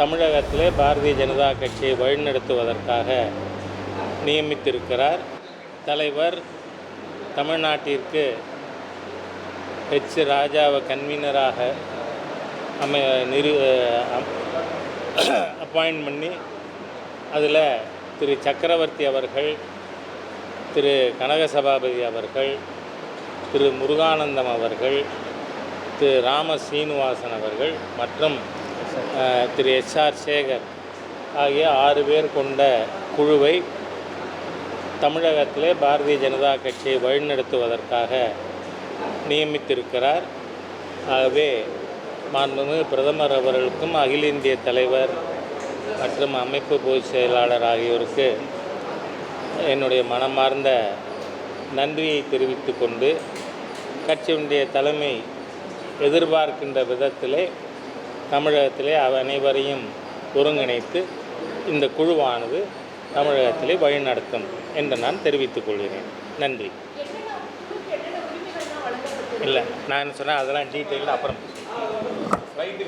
தமிழகத்திலே பாரதிய ஜனதா கட்சியை வழிநடத்துவதற்காக நியமித்திருக்கிறார் தலைவர் தமிழ்நாட்டிற்கு ஹெச் ராஜாவை கன்வீனராக அமை நிறு அப்பாயின்ட் பண்ணி அதில் திரு சக்கரவர்த்தி அவர்கள் திரு கனக சபாபதி அவர்கள் திரு முருகானந்தம் அவர்கள் திரு ராம சீனிவாசன் அவர்கள் மற்றும் திரு எஸ்ஆர் சேகர் ஆகிய ஆறு பேர் கொண்ட குழுவை தமிழகத்திலே பாரதிய ஜனதா கட்சியை வழிநடத்துவதற்காக நியமித்திருக்கிறார். ஆகவே மாண்புமிகு பிரதமர் அவர்களுக்கும் அகில இந்திய தலைவர் மற்றும் அமைப்பு பொதுச் செயலாளர் ஆகியோருக்கு என்னுடைய மனமார்ந்த நன்றியை தெரிவித்து கொண்டு கட்சியினுடைய தலைமை எதிர்பார்க்கின்ற விதத்திலே தமிழகத்திலே அனைவரையும் ஒருங்கிணைத்து இந்த குழுவானது தமிழகத்திலே வழிநடத்தும் என்று நான் தெரிவித்துக் கொள்கிறேன். நன்றி. இல்லை நான் என்ன சொன்னேன் அதெல்லாம் டீட்டெயில் அப்புறம். ரைட்டு